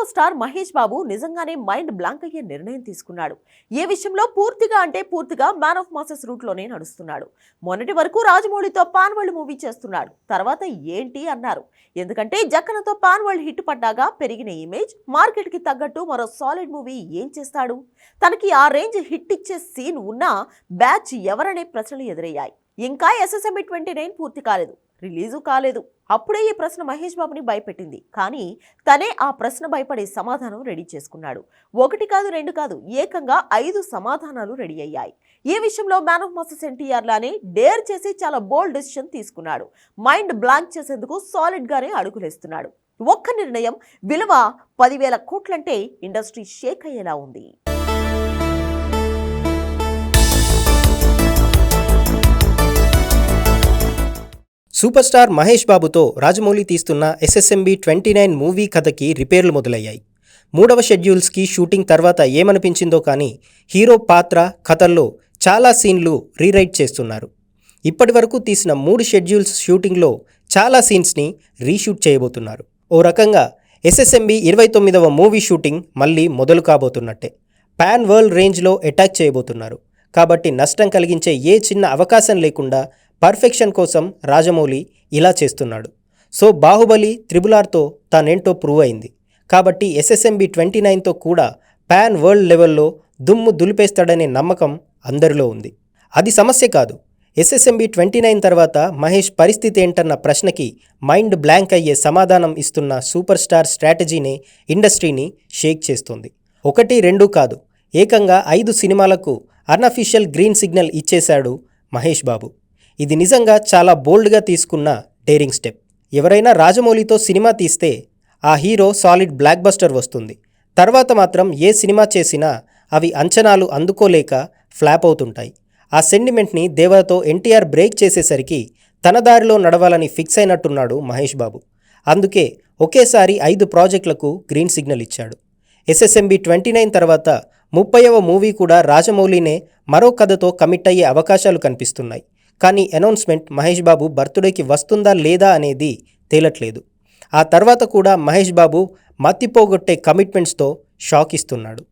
Super star Mahesh Babu నిజంగానే mind blank అయ్యే నిర్ణయం తీసుకున్నాడు. ఏ విషయంలో పూర్తిగా అంటే పూర్తిగా మ్యాన్ ఆఫ్ మాసెస్ రూట్లోనే నడుస్తున్నాడు. మొన్నటి వరకు రాజమౌళితో పాన్ వరల్డ్ మూవీ చేస్తున్నాడు. తర్వాత ఏంటి అన్నారు. ఎందుకంటే జక్కనతో పాన్ వరల్డ్ హిట్ పడ్డాగా పెరిగిన ఇమేజ్ మార్కెట్కి తగ్గట్టు మరో సాలిడ్ మూవీ ఏం చేస్తాడు? తనకి ఆ రేంజ్ హిట్ ఇచ్చే సీన్ ఉన్నా బ్యాచ్ ఎవరనే ప్రశ్నలు ఎదురయ్యాయి. ఇంకా ఎస్ఎస్ఎంఈ ట్వంటీ నైన్ పూర్తి కాలేదు. రిలీజు కాలేదు. అప్పుడే ఈ ప్రశ్న మహేష్ బాబుని భయపెట్టింది. కానీ తనే ఆ ప్రశ్న భయపడే సమాధానం రెడీ చేసుకున్నాడు. ఒకటి కాదు రెండు కాదు ఏకంగా ఐదు సమాధానాలు రెడీ అయ్యాయి. ఈ విషయంలో మ్యాన్ ఆఫ్ మాసెస్ ఎన్టీఆర్ లానే డేర్ చేసి చాలా బోల్డ్ డెసిషన్ తీసుకున్నాడు. మైండ్ బ్లాంక్ చేసేందుకు సాలిడ్ గానే అడుగులేస్తున్నాడు. ఒక్క నిర్ణయం విలువ పదివేల కోట్లంటే ఇండస్ట్రీ షేక్ అయ్యేలా ఉంది. సూపర్ స్టార్ మహేష్ బాబుతో రాజమౌళి తీస్తున్న ఎస్ఎస్ఎంబి ట్వంటీ నైన్ మూవీ కథకి రిపేర్లు మొదలయ్యాయి. మూడవ షెడ్యూల్స్కి షూటింగ్ తర్వాత ఏమనిపించిందో కానీ హీరో పాత్ర కథల్లో చాలా సీన్లు రీరైట్ చేస్తున్నారు. ఇప్పటి వరకు తీసిన మూడు షెడ్యూల్స్ షూటింగ్లో చాలా సీన్స్ని రీషూట్ చేయబోతున్నారు. ఓ రకంగా ఎస్ఎస్ఎంబి ఇరవై తొమ్మిదవ మూవీ షూటింగ్ మళ్ళీ మొదలు కాబోతున్నట్టే. పాన్ వరల్డ్ రేంజ్లో అటాక్ చేయబోతున్నారు. కాబట్టి నష్టం కలిగించే ఏ చిన్న అవకాశం లేకుండా పర్ఫెక్షన్ కోసం రాజమౌళి ఇలా చేస్తున్నాడు. సో బాహుబలి త్రిబులార్తో తానేంటో ప్రూవ్ అయింది. కాబట్టి ఎస్ఎస్ఎంబి ట్వంటీ నైన్తో కూడా పాన్ వరల్డ్ లెవెల్లో దుమ్ము దులిపేస్తాడనే నమ్మకం అందరిలో ఉంది. అది సమస్య కాదు. ఎస్ఎస్ఎంబి ట్వంటీ నైన్ తర్వాత మహేష్ పరిస్థితి ఏంటన్న ప్రశ్నకి మైండ్ బ్లాంక్ అయ్యే సమాధానం ఇస్తున్న సూపర్ స్టార్ స్ట్రాటజీనే ఇండస్ట్రీని షేక్ చేస్తుంది. ఒకటి రెండు కాదు. ఏకంగా ఐదు సినిమాలకు అన్అఫీషియల్ గ్రీన్ సిగ్నల్ ఇచ్చేశాడు మహేష్ బాబు. ఇది నిజంగా చాలా బోల్డ్గా తీసుకున్న డేరింగ్ స్టెప్. ఎవరైనా రాజమౌళితో సినిమా తీస్తే ఆ హీరో సాలిడ్ బ్లాక్ బస్టర్ వస్తుంది. తర్వాత మాత్రం ఏ సినిమా చేసినా అవి అంచనాలు అందుకోలేక ఫ్లాప్ అవుతుంటాయి. ఆ సెంటిమెంట్ని దేవరతో ఎన్టీఆర్ బ్రేక్ చేసేసరికి తన దారిలో నడవాలని ఫిక్స్ అయినట్టున్నాడు మహేష్ బాబు. అందుకే ఒకేసారి ఐదు ప్రాజెక్టులకు గ్రీన్ సిగ్నల్ ఇచ్చాడు. ఎస్ఎస్ఎంబి ట్వంటీ నైన్ తర్వాత ముప్పైవ మూవీ కూడా రాజమౌళినే మరో కథతో కమిట్ అయ్యే అవకాశాలు కనిపిస్తున్నాయి. కానీ అనౌన్స్మెంట్ మహేష్ బాబు బర్త్డేకి వస్తుందా లేదా అనేది తేలట్లేదు. ఆ తర్వాత కూడా మహేష్ బాబు మత్తిపోగొట్టే కమిట్మెంట్స్తో షాక్ ఇస్తున్నాడు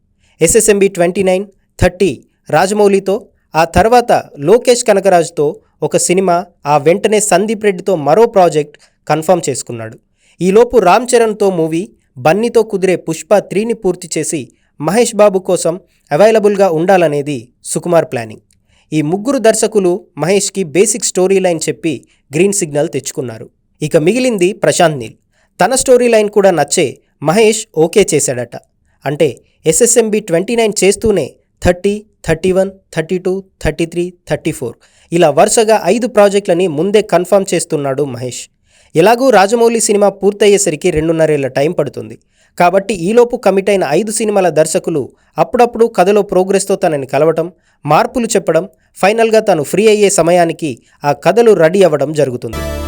ఎస్ఎస్ఎంబి ట్వంటీ నైన్ థర్టీ రాజమౌళితో ఆ తర్వాత లోకేష్ కనకరాజుతో ఒక సినిమా ఆ వెంటనే సందీప్ రెడ్డితో మరో ప్రాజెక్ట్ కన్ఫర్మ్ చేసుకున్నాడు. ఈలోపు రామ్ చరణ్తో మూవీ బన్నీతో కుదిరే పుష్ప త్రీని పూర్తి చేసి మహేష్ బాబు కోసం అవైలబుల్గా ఉండాలనేది సుకుమార్ ప్లానింగ్. ఈ ముగ్గురు దర్శకులు మహేష్కి బేసిక్ స్టోరీ లైన్ చెప్పి గ్రీన్ సిగ్నల్ తెచ్చుకున్నారు. ఇక మిగిలింది ప్రశాంత్ నీల్. తన స్టోరీ లైన్ కూడా నచ్చే మహేష్ ఓకే చేశాడట. అంటే ఎస్ఎస్ఎంబి ట్వంటీ నైన్ చేస్తూనే thirty thirty one thirty two thirty three thirty four ఇలా వరుసగా ఐదు ప్రాజెక్టులని ముందే కన్ఫర్మ్ చేస్తున్నాడు మహేష్. ఎలాగూ రాజమౌళి సినిమా పూర్తయ్యేసరికి రెండున్నరేళ్ళ టైం పడుతుంది. కాబట్టి ఈలోపు కమిట్ అయిన ఐదు సినిమాల దర్శకులు అప్పుడప్పుడు కథలో ప్రోగ్రెస్తో తనని కలవటం మార్పులు చెప్పడం ఫైనల్గా తాను ఫ్రీ అయ్యే సమయానికి ఆ కథలు రెడీ అవ్వడం జరుగుతుంది.